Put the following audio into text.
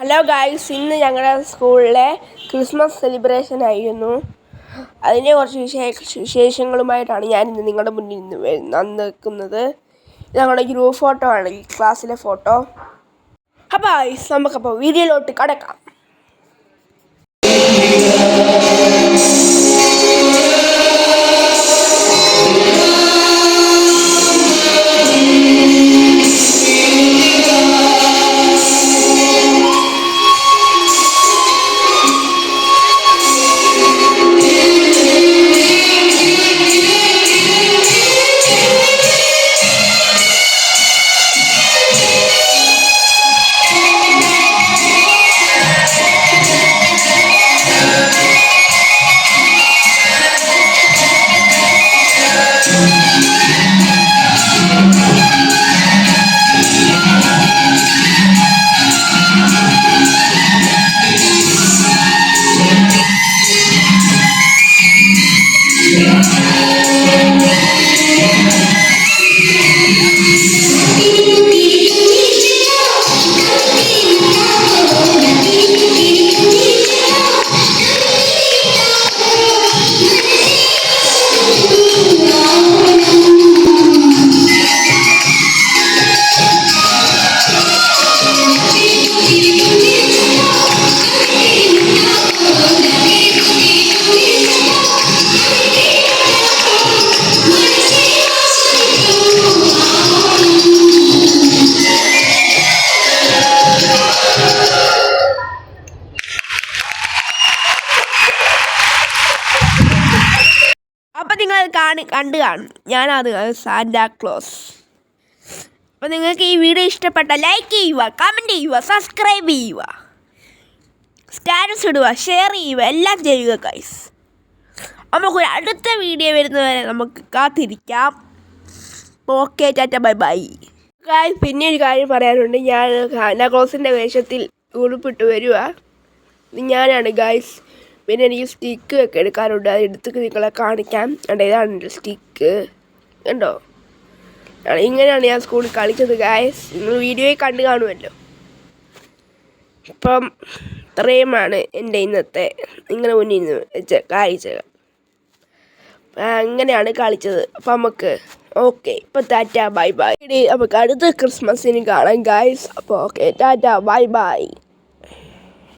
Hello guys ഇന്ന് ഞങ്ങളുടെ സ്കൂളിലെ ക്രിസ്മസ് സെലിബ്രേഷൻ ആയിരുന്നു. അതിന്റെ കുറച്ച് വിശേഷ വിശേഷങ്ങളുമായിട്ടാണ് ഞാൻ ഇന്ന് നിങ്ങളുടെ മുന്നിൽ നിന്ന് വന്നിരിക്കുന്നത് ഞങ്ങളുടെ ഗ്രൂപ്പ് ഫോട്ടോ ആണ്. ക്ലാസ്സിലെ ഫോട്ടോ അപ്പോൾ ഗായ്സ് നമുക്കപ്പോൾ വീഡിയോയിലോട്ട് കടക്കാം. നിങ്ങൾ കാണി കണ്ടു കാണും. ഞാനത് സാന്റാക്ലോസ് അപ്പം നിങ്ങൾക്ക് ഈ വീഡിയോ ഇഷ്ടപ്പെട്ട ലൈക്ക് ചെയ്യുക കമന്റ് ചെയ്യുക സബ്സ്ക്രൈബ് ചെയ്യുക. സ്റ്റാറ്റസ് ഇടുക ഷെയർ ചെയ്യുക എല്ലാം ചെയ്യുക കൈസ് നമുക്കൊരു അടുത്ത വീഡിയോ വരുന്നവരെ നമുക്ക് കാത്തിരിക്കാം. ഓക്കെ ടാറ്റ ബൈ ബൈ കായ് പിന്നെ ഒരു കാര്യം പറയാനുണ്ട്. ഞാൻ സാന്റാക്ലോസിന്റെ വേഷത്തിൽ ഉടുപ്പിട്ട് വരിക ഞാനാണ് ഗായ്സ് പിന്നെ എനിക്ക് സ്റ്റിക്ക് ഒക്കെ എടുക്കാനുണ്ട്. അത് എടുത്ത് നിങ്ങളെ കാണിക്കാം. കണ്ടോ ഇതാണ് എന്റെ സ്റ്റിക്ക് കണ്ടോ? ഇങ്ങനെയാണ് ഞാൻ സ്കൂളിൽ കളിച്ചത് ഗായസ് നിങ്ങൾ വീഡിയോയിൽ കണ്ടു കാണുമല്ലോ. ഇപ്പം ഇത്രയുമാണ് എന്റെ ഇന്നത്തെ നിങ്ങളുടെ മുന്നിൽ നിന്ന് വെച്ച കാഴ്ചകൾ. അങ്ങനെയാണ് കളിച്ചത്. അപ്പം നമുക്ക് ഓക്കെ ഇപ്പം ടാറ്റ ബൈ ബൈ നമുക്ക് അടുത്ത ക്രിസ്മസിന് കാണാം ഗായ്സ് അപ്പോൾ ഓക്കെ ടാറ്റ ബൈ ബൈ